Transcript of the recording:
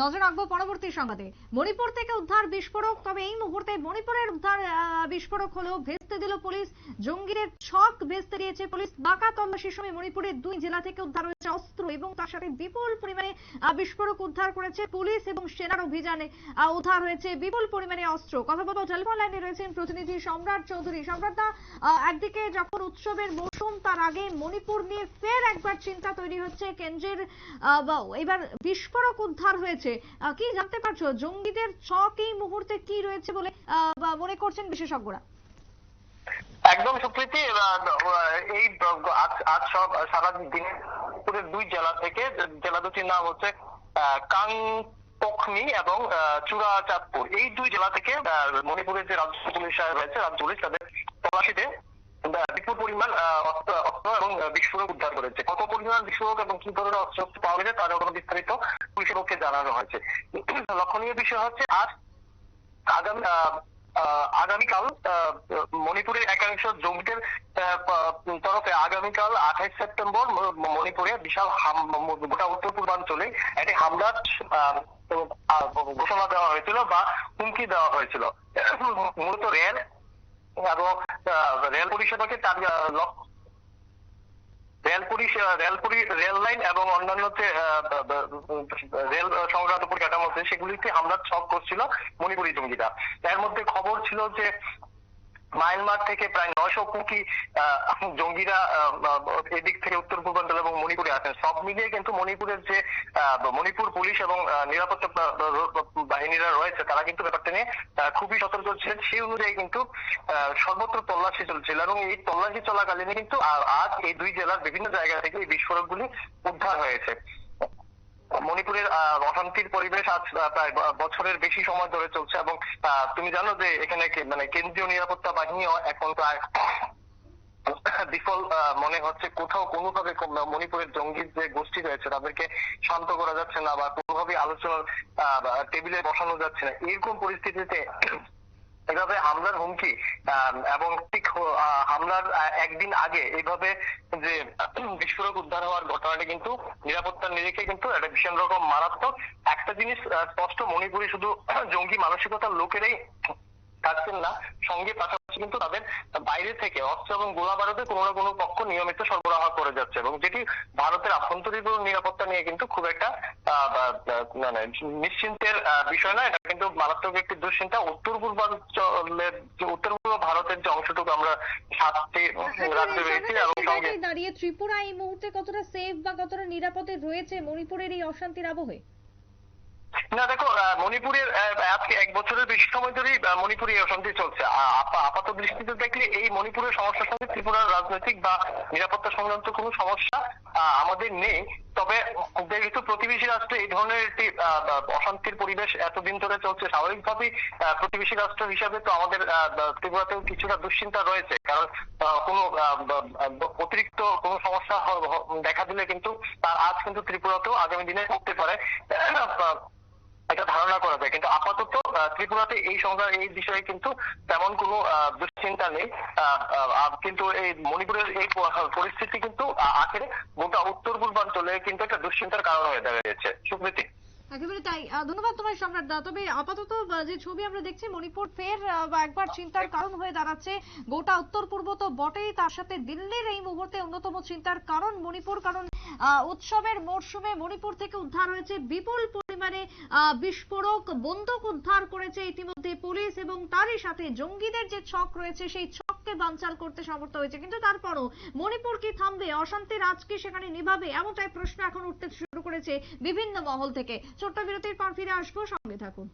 নজর রাখব পরবর্তী সংবাদে। মণিপুর থেকে উদ্ধার বিস্ফোরক, তবে এই মুহূর্তে মণিপুরের উদ্ধার বিস্ফোরক হলো ভেস্তে দিল পুলিশ। জঙ্গিদের ছক ভেস্তে দিয়েছে পুলিশ। বাঁকা তল্লাশির সময় মণিপুরের দুই জেলা থেকে উদ্ধার হয়েছে অস্ত্র এবং তার সাথে বিপুল পরিমাণে বিস্ফোরক উদ্ধার করেছে পুলিশ এবং সেনার অভিযানে উদ্ধার হয়েছে বিপুল পরিমাণে অস্ত্র। কথা বলব টেলিফোন লাইনে রয়েছেন প্রতিনিধি সম্রাট চৌধুরী। সম্রাটদা একদিকে যখন উৎসবের মৌসুম, তার আগে মণিপুর নিয়ে ফের একবার চিন্তা তৈরি হচ্ছে কেন্দ্রের এবার বিস্ফোরক উদ্ধার হয়েছে। কি জানতে পারছ? জঙ্গিদের ছক এই মুহূর্তে কি রয়েছে বলে মনে করছেন বিশেষজ্ঞরা? একদম সুপ্রীতি এই আজ সব সারা দিনে দুই জেলা থেকে, জেলা দুটির নাম হচ্ছে কাংপোখনি এবং চূড়াচাঁদপুর। এই দুই জেলা থেকে মণিপুরের যে রাজ্য পুলিশ রয়েছে, রাজ্য পুলিশ তাদের তল্লাশিতে বিপুল পরিমাণ অস্ত্র এবং বিস্ফোরক উদ্ধার করেছে। কত পরিমাণ বিস্ফোরক এবং কি ধরনের অস্ত্র পাওয়া গেছে তার কোনো বিস্তারিত পুলিশের পক্ষে জানানো হয়েছে। লক্ষণীয় বিষয় হচ্ছে, আজ আগামী আগামীকাল মণিপুরের একাংশ জঙ্গিদের তরফে আগামীকাল আঠাইশ সেপ্টেম্বর মণিপুরে বিশাল গোটা উত্তর পূর্বাঞ্চলে একটি হামলার ঘোষণা দেওয়া হয়েছিল বা হুমকি দেওয়া হয়েছিল। মূলত রেল এবং রেল পরিষেবাকে তার rail police rail rail line এবং অন্যান্য যে সংক্রান্ত পরিকাঠামো আছে সেগুলিতে হামলার ছক করছিল মণিপুরি জঙ্গিরা। এর মধ্যে খবর ছিল যে মায়ানমার থেকে প্রায় নয়শো আহ, জঙ্গিরা এদিক থেকে উত্তর পূর্বাঞ্চল এবং মণিপুরে আসেন। সব মিলিয়ে কিন্তু মণিপুরের যে মণিপুর পুলিশ এবং নিরাপত্তা বাহিনীরা রয়েছে তারা কিন্তু ব্যাপারটা নিয়ে খুবই সতর্ক ছিলেন। সেই অনুযায়ী কিন্তু সর্বত্র তল্লাশি চলছিল এবং এই তল্লাশি চলাকালীন কিন্তু আজ এই দুই জেলার বিভিন্ন জায়গা থেকে এই বিস্ফোরকগুলি উদ্ধার হয়েছে। মণিপুরের অশান্তির পরিবেশ আজ প্রায় বছরের বেশি সময় ধরে চলছে এবং তুমি জানো যে এখানে মানে কেন্দ্রীয় নিরাপত্তা বাহিনীও এখন প্রায় বিফল মনে হচ্ছে কোথাও কোনোভাবে মণিপুরের জঙ্গির যে গোষ্ঠী রয়েছে তাদেরকে শান্ত করা যাচ্ছে না বা কোনোভাবে আলোচনার টেবিলে বসানো যাচ্ছে না। এরকম পরিস্থিতিতে এভাবে হামলার হুমকি এবং ঠিক হামলার একদিন আগে এইভাবে যে বিস্ফোরক উদ্ধার হওয়ার ঘটনাটি কিন্তু নিরাপত্তার নিরিখে কিন্তু একটা ভীষণ রকম মারাত্মক একটা জিনিস স্পষ্ট মণিপুরে শুধু জঙ্গি মানসিকতার লোকেরাই থাকছেন না, সঙ্গে পাশাপাশি কিন্তু তাদের বাইরে থেকে অস্ত্র এবং গোলা বারুদে কোনো না কোনো পক্ষ নিয়মিত সরবরাহ করে যাচ্ছে এবং যেটি ভারতের আভ্যন্তরীণ নিরাপত্তা নিয়ে কিন্তু খুব একটা মানে নিশ্চিন্তের বিষয় না। এটা কিন্তু মারাত্মক একটি দুশ্চিন্তা। উত্তর পূর্বাঞ্চলের উত্তর পূর্ব ভারতের যে অংশটুকু আমরা সাতটি রাজ্যে রয়েছি এবং সঙ্গে দাঁড়িয়ে ত্রিপুরা এই মুহূর্তে কতটা সেফ বা কতটা নিরাপদে রয়েছে মণিপুরের এই অশান্তির আবহে? না, দেখো মণিপুরের আজকে এক বছরের বেশি সময় ধরেই মণিপুরে অশান্তি চলছে। আপাত দৃষ্টিতে দেখলে এই মণিপুরের সমস্যার সঙ্গে ত্রিপুরার রাজনৈতিক বা নিরাপত্তা সংক্রান্ত কোনো সমস্যা আমাদের নেই। তবে যেহেতু প্রতিবেশী রাষ্ট্রে এই ধরনের একটি অশান্তির পরিবেশ এতদিন ধরে চলছে, স্বাভাবিকভাবেই প্রতিবেশী রাষ্ট্র হিসাবে তো আমাদের ত্রিপুরাতেও কিছুটা দুশ্চিন্তা রয়েছে। কারণ কোনো অতিরিক্ত কোনো সমস্যা দেখা দিলে কিন্তু তার আজ কিন্তু ত্রিপুরাতেও আগামী দিনে হতে পারে। এটা ধারণা করা যায়। কিন্তু আপাতত ত্রিপুরাতে এই সংখ্যা, এই বিষয়ে কিন্তু তেমন কোনো দুশ্চিন্তা নেই। কিন্তু এই মণিপুরের এই পরিস্থিতি কিন্তু আখেরে গোটা উত্তর পূর্বাঞ্চলে কিন্তু একটা দুশ্চিন্তার কারণ হয়ে দাঁড়িয়েছে সুপ্রীতি? একেবারে তাই। ধন্যবাদ তোমায় সম্রাট দা। তবে আপাতত যে ছবি আমরা দেখছি, মণিপুর ফের একবার চিন্তার কারণ হয়ে দাঁড়াচ্ছে। গোটা উত্তর পূর্ব তো বটেই, তার সাথে দিল্লির এই মুহূর্তে অন্যতম চিন্তার কারণ মণিপুর, কারণ উৎসবের মরশুমে মণিপুর থেকে উদ্ধার হয়েছে বিপুল পরিমাণে বিস্ফোরক, বন্দুক উদ্ধার করেছে ইতিমধ্যে পুলিশ এবং তারই সাথে জঙ্গিদের যে ছক রয়েছে, সেই ছককে বানচাল করতে সমর্থ হয়েছে। কিন্তু তারপরও মণিপুর কি থামবে? অশান্তি রাজ কি সেখানে নিভাবে? এমনটাই প্রশ্ন এখন উঠতে শুরু করেছে বিভিন্ন মহল থেকে। ছোট্ট বিরতির পর ফিরে আসব। সঙ্গে থাকুন।